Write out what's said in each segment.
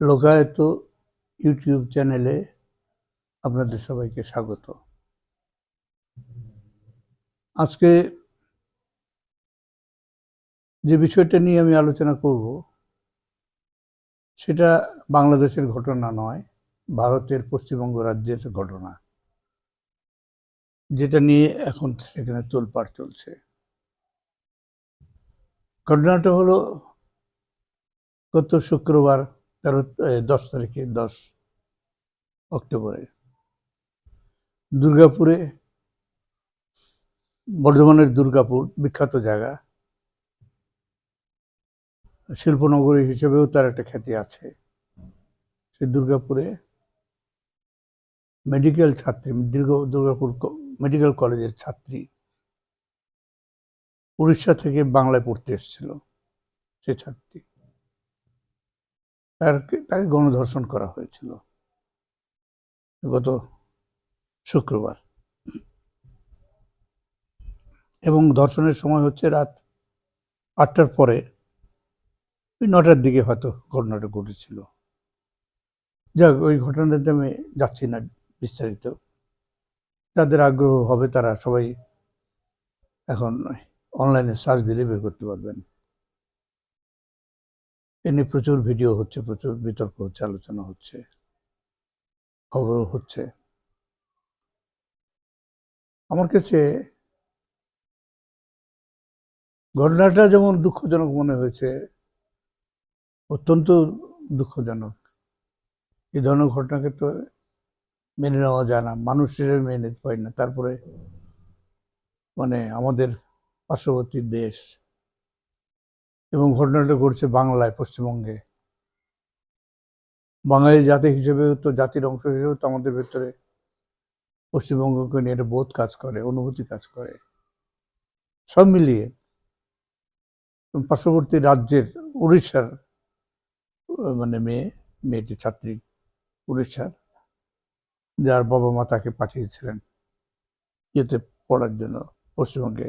লোকায়ত YouTube চ্যানেলে আপনাদের সবাইকে স্বাগত। আজকে যে বিষয়টা নিয়ে আমি আলোচনা করব, সেটা বাংলাদেশের ঘটনা নয়, ভারতের পশ্চিমবঙ্গ রাজ্যের ঘটনা, যেটা নিয়ে এখন সেখানে তোলপাড় চলছে। ঘটনাটা হলো, গত শুক্রবার তেরো দশ তারিখে, দশ অক্টোবরে। দুর্গাপুরে বর্ধমানের দুর্গাপুর, বিখ্যাত জায়গা। শিল্পনগরী হিসেবেও তার একটা খ্যাতি আছে। সেই দুর্গাপুরে মেডিকেল ছাত্রী, দীর্ঘ দুর্গাপুর মেডিকেল কলেজের ছাত্রী উড়িষ্যা থেকে বাংলায় পড়তে এসেছিল, সে ছাত্রী। তার তাকে গণধর্ষণ করা হয়েছিল। গত শুক্রবার। এবং ধর্ষণের সময় হচ্ছে রাত আটটার পরে ওই নটার দিকে হয়তো ঘটনাটা ঘটেছিল। যাক, ওই ঘটনাতে আমি যাচ্ছি না বিস্তারিত। যাদের আগ্রহ হবে তারা সবাই এখন অনলাইনে সার্চ দিলে বের করতে পারবেন। এ নিয়ে প্রচুর ভিডিও হচ্ছে, প্রচুর বিতর্ক হচ্ছে, আলোচনা হচ্ছে, খবরও হচ্ছে। আমার কাছে ঘটনাটা যেমন দুঃখজনক মনে হয়েছে, অত্যন্ত দুঃখজনক। এই ধরনের ঘটনাকে তো মেনে নেওয়া যায় না, মানুষ হিসেবে মেনে নিতে পারি না। তারপরে মানে আমাদের পার্শ্ববর্তী দেশ এবং ঘটনাটা ঘটছে বাংলায়, পশ্চিমবঙ্গে। বাঙালি জাতি হিসেবে তো জাতির অংশ হিসেবে তো আমাদের ভেতরে পশ্চিমবঙ্গকে নিয়ে একটা বোধ কাজ করে, অনুভূতি কাজ করে। সব মিলিয়ে পার্শ্ববর্তী রাজ্যের উড়িষ্যার মানে মেয়ে, মেয়েটি ছাত্রী উড়িষ্যার, যার বাবা মা তাকে পাঠিয়েছিলেন ইয়েতে পড়ার জন্য, পশ্চিমবঙ্গে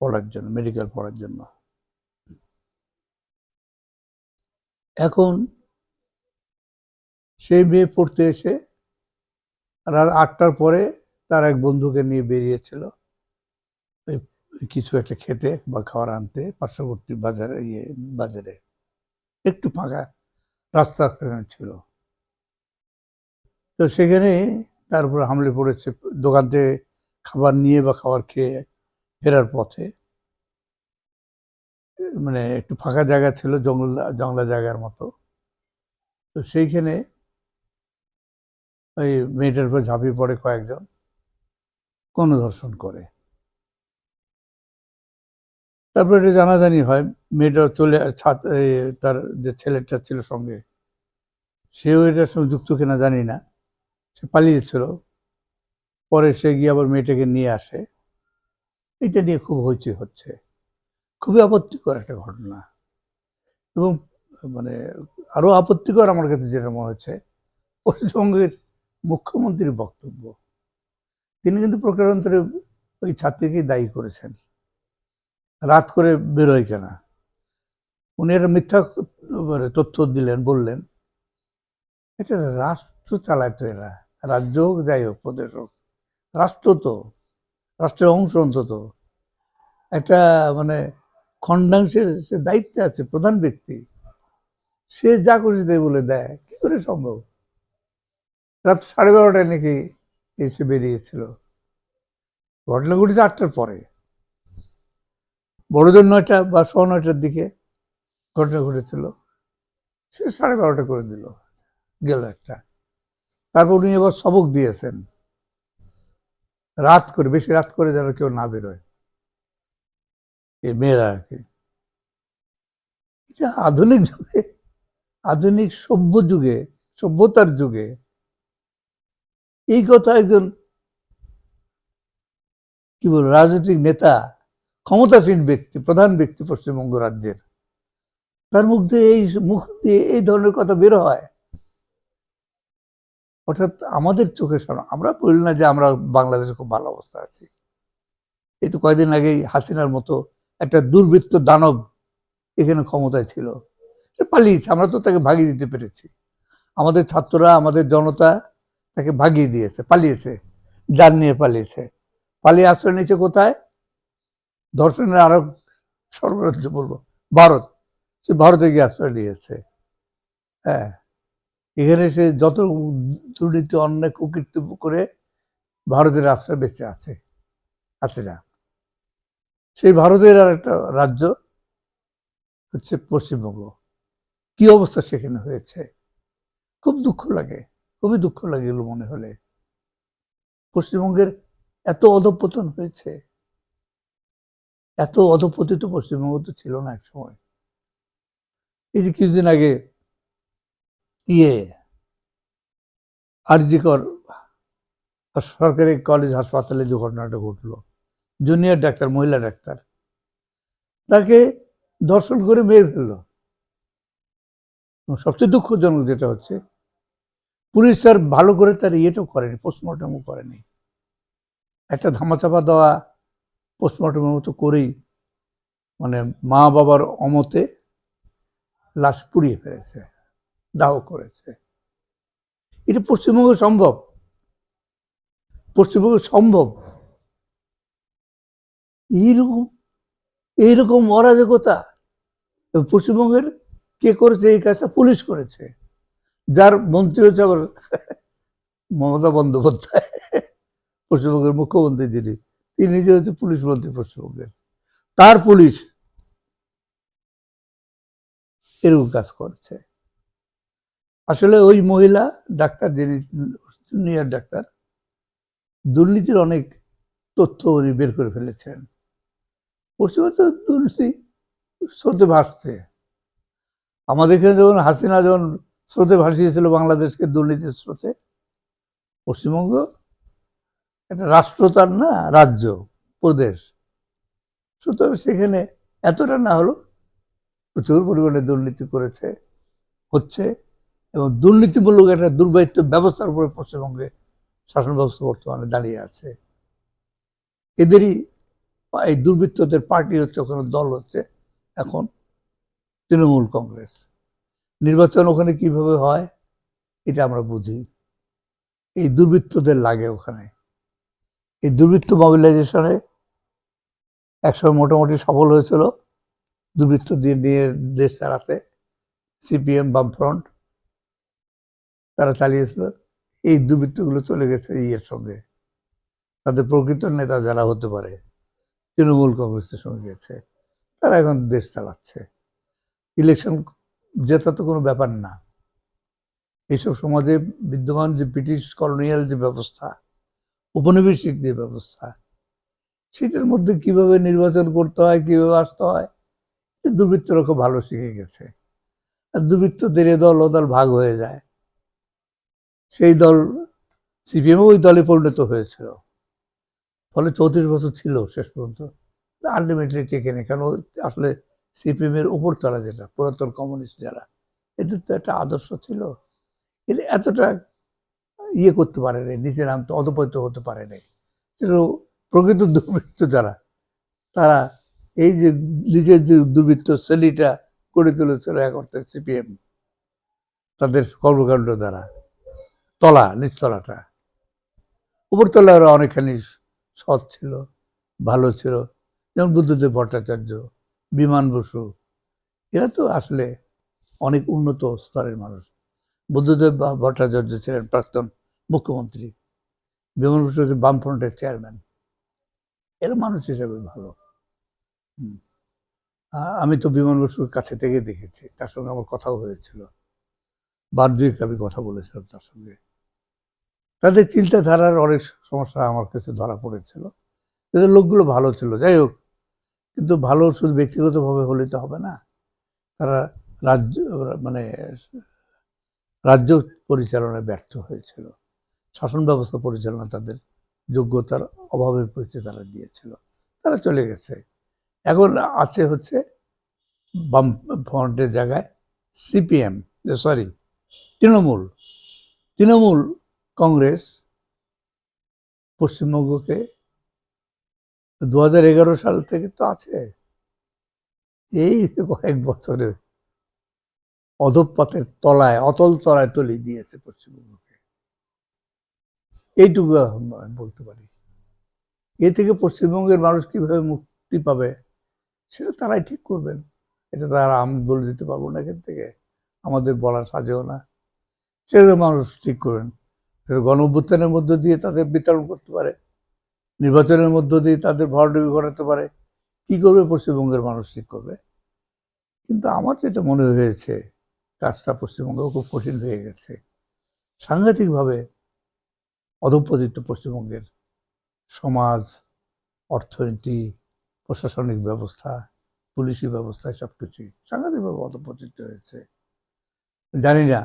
পড়ার জন্য মেডিকেল পড়ার জন্য। এখন সেই মেয়ে পড়তে এসে রাত আটটার পরে তার এক বন্ধুকে নিয়ে বেরিয়েছিল। কিছু একটা খেতে বা খাবার আনতে পার্শ্ববর্তী বাজারে ইয়ে বাজারে। একটু ফাঁকা রাস্তা সেখানে ছিল। তো সেখানে তার উপর হামলে পড়েছে। দোকান থেকে খাবার নিয়ে বা খাবার খেয়ে ফেরার পথে মানে একটু ফাঁকা জায়গা ছিল, জঙ্গল জঙ্গলা জায়গার মতো। তো সেইখানে ওই মেয়েটার উপর ঝাঁপিয়ে পড়ে কয়েকজন। কোনো ধর্ষণ করে। তারপরে এটা জানাজানি হয়, মেয়েটা চলে তার যে ছেলেটা ছিল সঙ্গে, সেও এটার সঙ্গে যুক্ত কিনা জানি না। সে পালিয়েছিল। পরে সে গিয়ে আবার মেয়েটাকে নিয়ে আসে। এটা নিয়ে খুব হইচই হচ্ছে। খুবই আপত্তিকর একটা ঘটনা। এবং মানে আরও আপত্তিকর আমার কাছে যেটা মনে হচ্ছে, পশ্চিমবঙ্গের মুখ্যমন্ত্রীর বক্তব্য। তিনি কিন্তু প্রকারান্তরে ওই ছাত্রীকে দায়ী করেছেন। রাত করে বেরোয় কেনা। উনি একটা মিথ্যা মানে তথ্য দিলেন, বললেন। এটা রাষ্ট্র চালায় তো এরা, রাজ্য হোক, যাই হোক, প্রদেশ হোক। রাষ্ট্র তো, রাষ্ট্রের অংশ অন্তত। একটা মানে খণ্ডাংশের সে দায়িত্বে আছে, প্রধান ব্যক্তি। সে যা খুশি দেয় বলে দেয়। কি করে সম্ভব? রাত সাড়ে বারোটায় নাকি এসে বেরিয়েছিল। ঘটনা ঘটেছে আটটার পরে। বড়দের নয়টা বা ছ নয়টার দিকে ঘটনা ঘটেছিল। সে সাড়ে বারোটা করে দিল। গেল একটা। তারপর উনি এবার সবক দিয়েছেন। রাত করে, বেশি রাত করে যেন কেউ না বেরোয়। মেয়েরা আর কি। এটা আধুনিক যুগে, আধুনিক সভ্য যুগে, সভ্যতার যুগে এই কথা একজন কি বলব, রাজনৈতিক নেতা, ক্ষমতাসীন ব্যক্তি, প্রধান ব্যক্তি পশ্চিমবঙ্গ রাজ্যের, তার মুখ দিয়ে এই মুখ দিয়ে এই ধরনের কথা বের হয়। অর্থাৎ আমাদের চোখের সামনে, আমরা বলি না যে আমরা বাংলাদেশে খুব ভালো অবস্থা আছি। এই তো কয়েকদিন আগেই হাসিনার মতো একটা দুর্বৃত্ত দানব এখানে ক্ষমতায় ছিল। পালিয়েছে, আমরা তো তাকে ভাগিয়ে দিতে পেরেছি। আমাদের ছাত্ররা, আমাদের জনতা তাকে ভাগিয়ে দিয়েছে, পালিয়েছে যান নিয়ে পালিয়েছে। পালিয়ে আশ্রয় নিয়েছে কোথায়? ধর্ষণের আরও সর্বরাজ্য বলব, ভারত। সে ভারতে গিয়ে আশ্রয় নিয়েছে। হ্যাঁ এখানে সে যত দুর্নীতি, অন্যায়, কুকীর্তি করে ভারতের আশ্রয় বেঁচে আছে আছে না? সেই ভারতের আর একটা রাজ্য হচ্ছে পশ্চিমবঙ্গ। কি অবস্থা সেখানে হয়েছে? খুব দুঃখ লাগে, খুবই দুঃখ লাগে এগুলো মনে হলে। পশ্চিমবঙ্গের এত অধপতন হয়েছে। এত অধপতিত পশ্চিমবঙ্গ তো ছিল না এক সময়। এই যে কিছুদিন আগে ইয়ে আরজিকর সরকারি কলেজ হাসপাতালে যে ঘটনাটা ঘটলো জুনিয়র ডাক্তার, মহিলা ডাক্তার। তাকে দর্শন করে মেরে ফেলল। সবচেয়ে দুঃখজনক যেটা হচ্ছে, পুলিশ তার ভালো করে তার ইয়েটাও করেনি পোস্টমর্টমও করেনি। একটা ধামাচাপা দেওয়া পোস্টমর্টমের মতো করেই মানে মা বাবার অমতে লাশ পুড়িয়ে ফেলেছে, দাহ করেছে। এটা পশ্চিমবঙ্গে সম্ভব? পশ্চিমবঙ্গে সম্ভব? এইরকম এইরকম অরাজকতা পশ্চিমবঙ্গের কে করেছে, এই কাজটা পুলিশ করেছে। যার মন্ত্রী হচ্ছে আবার মমতা বন্দ্যোপাধ্যায়, পশ্চিমবঙ্গের মুখ্যমন্ত্রী যিনি, তিনি নিজে হচ্ছে পুলিশ মন্ত্রী পশ্চিমবঙ্গের। তার পুলিশ এরকম কাজ করেছে। আসলে ওই মহিলা, ডাক্তার যিনি জুনিয়র ডাক্তার, দুর্নীতির অনেক তথ্য উনি বের করে ফেলেছেন। পশ্চিমবঙ্গে তো দুর্নীতি স্রোতে ভাসছে। আমাদের এখানে যেমন হাসিনা যেমন স্রোতে ভাসিয়েছিল বাংলাদেশকে দুর্নীতির স্রোতে, পশ্চিমবঙ্গ একটা রাষ্ট্র তার না, রাজ্য, প্রদেশ। সুতরাং সেখানে এতটা না হলো প্রচুর পরিমাণে দুর্নীতি করেছে, হচ্ছে এবং দুর্নীতিমূলক একটা দুর্বাহিত্য ব্যবস্থার উপরে পশ্চিমবঙ্গে শাসন ব্যবস্থা বর্তমানে দাঁড়িয়ে আছে। এদেরই এই দুর্বৃত্তদের পার্টি হচ্ছে, ওখানে দল হচ্ছে এখন তৃণমূল কংগ্রেস। নির্বাচন ওখানে কীভাবে হয়, এটা আমরা বুঝি। এই দুর্বৃত্তদের লাগে ওখানে। এই দুর্বৃত্ত মোবিলাইজেশনে একসময় মোটামুটি সফল হয়েছিল, দুর্বৃত্ত দিয়ে নিয়ে দেশ চালাতে। সিপিএম বামফ্রন্ট তারা চালিয়েছিল। এই দুর্বৃত্তগুলো চলে গেছে ইয়ের সঙ্গে। তাদের প্রকৃত নেতা যারা হতে পারে। তৃণমূল কংগ্রেসের সঙ্গে গেছে, তারা এখন দেশ চালাচ্ছে। ইলেকশন জেতা তো কোনো ব্যাপার না। এইসব সমাজে বিদ্যমান যে ব্রিটিশ কলোনিয়াল যে ব্যবস্থা উপনিবেশিক যে ব্যবস্থা, সেটার মধ্যে কীভাবে নির্বাচন করতে হয়, কীভাবে আসতে হয় দুর্বৃত্তরা খুব ভালো শিখে গেছে। আর দুর্বৃত্তদের এ দল, ও দল ভাগ হয়ে যায়। সেই দল, সিপিএম ওই দলে পরিণত হয়েছিল। ফলে চৌত্রিশ বছর ছিল শেষ পর্যন্ত। আলটিমেটলি নেই, কারণ আসলে সিপিএম এর উপরতলা যেটা, পুরাতন কমিউনিস্ট যারা, এদের তো একটা আদর্শ ছিল। এদের এতটা ইয়ে করতে পারে নাই, নিচে নামতে, অধপতিত হতে পারে নাই। কিন্তু প্রকৃত দুর্বৃত্ত যারা, তারা এই যে নিজের যে দুর্বৃত্ত শ্রেণীটা করে তুলেছিল এক অর্থে সিপিএম, তাদের কর্মকাণ্ড দ্বারা, তলা, নিচতলাটা। উপরতলা অনেকখানি সৎ ছিল, ভালো ছিল। যেমন বুদ্ধদেব ভট্টাচার্য, বিমান বসু, এরা তো আসলে অনেক উন্নত স্তরের মানুষ। বুদ্ধদেব ভট্টাচার্য ছিলেন প্রাক্তন মুখ্যমন্ত্রী, বিমান বসু হচ্ছে বামফ্রন্টের চেয়ারম্যান। এরা মানুষ হিসেবে ভালো। আমি তো বিমান বসুর কাছে থেকে দেখেছি, তার সঙ্গে আমার কথাও হয়েছিল। বার দুয়েক আমি কথা বলেছিলাম তার সঙ্গে? তাদের চিন্তাধারার অনেক সমস্যা আমার কাছে ধরা পড়েছিল। কিন্তু লোকগুলো ভালো ছিল, যাই হোক। কিন্তু ভালো শুধু ব্যক্তিগতভাবে হলে তো হবে না। তারা রাজ্য মানে রাজ্য পরিচালনায় ব্যর্থ হয়েছিল। শাসন ব্যবস্থা পরিচালনা তাদের যোগ্যতার অভাবের পরিচয় তারা দিয়েছিল। তারা চলে গেছে। এখন আছে হচ্ছে বাম ফ্রন্টের জায়গায় CPM sorry Trinamool. Trinamool Congress পশ্চিমবঙ্গকে দু এগারো সাল থেকে তো আছে। এই কয়েক বছরে অধঃপথের তলায়, অতল তলায় তলি দিয়েছে পশ্চিমবঙ্গকে। এইটুকু বলতে পারি। এ থেকে পশ্চিমবঙ্গের মানুষ কীভাবে মুক্তি পাবে সেটা তারাই ঠিক করবেন। এটা তারা আমি বলে দিতে পারব না এখান থেকে। আমাদের বলা সাজেও না। সেগুলো মানুষ ঠিক করবেন। সেটা গণ অভ্যুত্থানের মধ্য দিয়ে তাদের বিতরণ করতে পারে, নির্বাচনের মধ্য দিয়ে তাদের ভরাডুবি ঘটাতে পারে, কি করবে পশ্চিমবঙ্গের মানুষ ঠিক করবে? কিন্তু আমার যেটা মনে হয়েছে, কাজটা পশ্চিমবঙ্গেও খুব কঠিন হয়ে গেছে। সাংঘাতিকভাবে অধপতিত পশ্চিমবঙ্গের সমাজ, অর্থনীতি, প্রশাসনিক ব্যবস্থা, পুলিশি ব্যবস্থা, সব কিছুই সাংঘাতিকভাবে অধপতিত হয়েছে। জানি না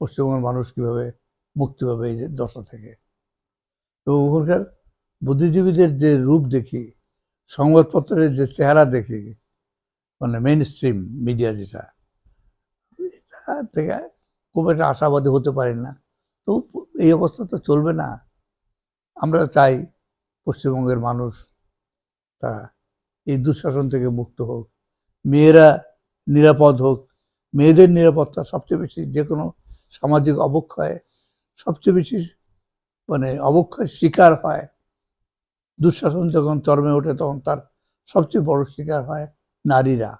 পশ্চিমবঙ্গের মানুষ কীভাবে মুক্তি পাবে এই দশা থেকে। এবং ওখানকার বুদ্ধিজীবীদের যে রূপ দেখি, সংবাদপত্রের যে চেহারা দেখি মানে মেইন স্ট্রিম মিডিয়া যেটা, এটা থেকে খুব একটা আশাবাদী হতে পারি না। তো এই অবস্থা তো চলবে না। আমরা চাই পশ্চিমবঙ্গের মানুষ তারা এই দুঃশাসন থেকে মুক্ত হোক। মেয়েরা নিরাপদ হোক। মেয়েদের নিরাপত্তা সবচেয়ে বেশি যে কোনো সামাজিক অবক্ষয় সবচেয়ে বেশি মানে অবক্ষয়ের শিকার হয়। দুঃশাসন যখন চরমে ওঠে, তখন তার সবচেয়ে বড় শিকার হয় নারীরা।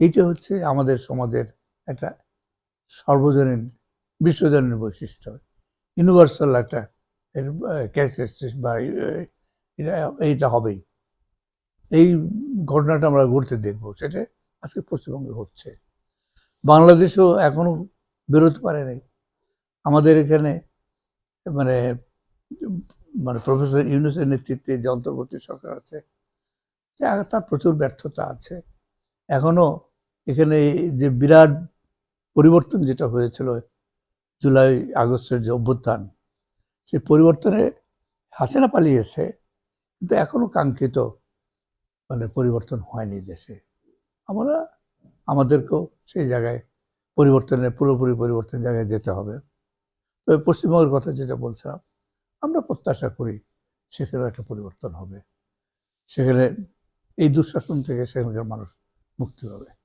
এটা হচ্ছে আমাদের সমাজের একটা সর্বজনীন, বিশ্বজনীন বৈশিষ্ট্য। ইউনিভার্সাল একটা এর ক্যারেক্টারিস্টিক বা এটা, এইটা হবেই। এই ঘটনাটা আমরা ঘুরতে দেখব, সেটা আজকে পশ্চিমবঙ্গে হচ্ছে বাংলাদেশেও এখনও বেরোতে পারে নাই। আমাদের এখানে মানে মানে প্রফেসর ইউনুসের নেতৃত্বে যে অন্তর্বর্তী সরকার আছে তার প্রচুর ব্যর্থতা আছে। এখনও এখানে যে বিরাট পরিবর্তন যেটা হয়েছিল জুলাই আগস্টের যে অভ্যুত্থান সেই পরিবর্তনে হাসিনা পালিয়েছে, কিন্তু এখনও কাঙ্ক্ষিত মানে পরিবর্তন হয়নি দেশে। আমরা, আমাদেরকেও সেই জায়গায় পরিবর্তনের, পুরোপুরি পরিবর্তনের জায়গায় যেতে হবে। তবে পশ্চিমবঙ্গের কথা যেটা বলছিলাম, আমরা প্রত্যাশা করি সেখানেও একটা পরিবর্তন হবে। সেখানে এই দুঃশাসন থেকে সেখানকার মানুষ মুক্তি পাবে।